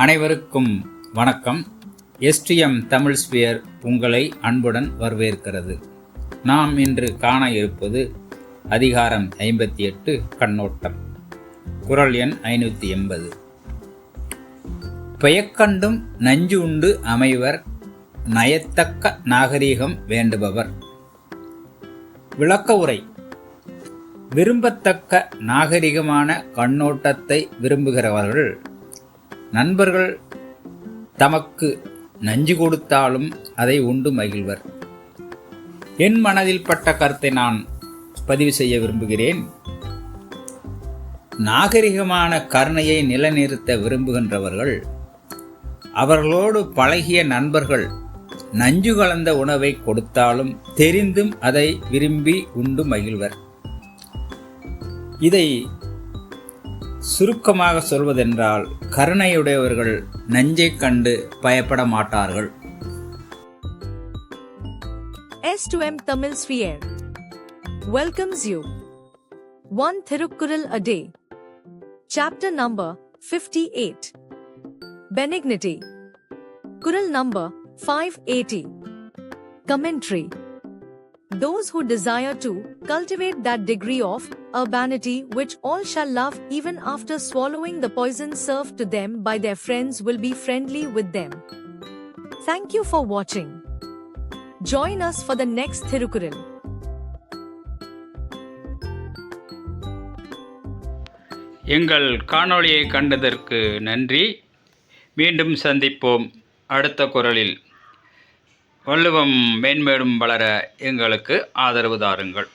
அனைவருக்கும் வணக்கம். STM Tamil sphere உங்களை அன்புடன் வரவேற்கிறது. நாம் இன்று காண இருப்பது அதிகாரம் ஐம்பத்தி எட்டு கண்ணோட்டம். குரல் எண் ஐநூற்றி எண்பது. பெயக்கண்டும் நஞ்சு உண்டு அமைவர் நயத்தக்க நாகரீகம் வேண்டுபவர். விளக்க உரை. விரும்பத்தக்க நாகரிகமான கண்ணோட்டத்தை விரும்புகிறவர்கள் நண்பர்கள் தமக்கு நஞ்சு கொடுத்தாலும் அதை உண்டு மகிழ்வர். என் மனதில் பட்ட கருத்தை நான் பதிவு செய்ய விரும்புகிறேன். நாகரிகமான கருணையை நிலைநிறுத்த விரும்புகின்றவர்கள் அவர்களோடு பழகிய நண்பர்கள் நஞ்சு கலந்த உணவை கொடுத்தாலும் தெரிந்தும் அதை விரும்பி உண்டு மகிழ்வர். இதை சுருக்கமாக சொல்வதென்றால் கருணையுடையவர்கள் நஞ்சைக் கண்டு பயப்பட மாட்டார்கள் S2M Tamil Sphere welcomes you. One Thirukkural a day. Chapter number 58. Benignity. Kural number 580. Commentary. Those who desire to cultivate that degree of urbanity which all shall love even after swallowing the poison served to them by their friends will be friendly with them. Thank you for watching. Join us for the next Thirukural. எங்கள் காணொளியை கண்டதற்கு நன்றி மீண்டும் சந்திப்போம் அடுத்த குரலில் வள்ளுவம் மேன்மேலும் வளர எங்களுக்கு ஆதரவு தாருங்கள்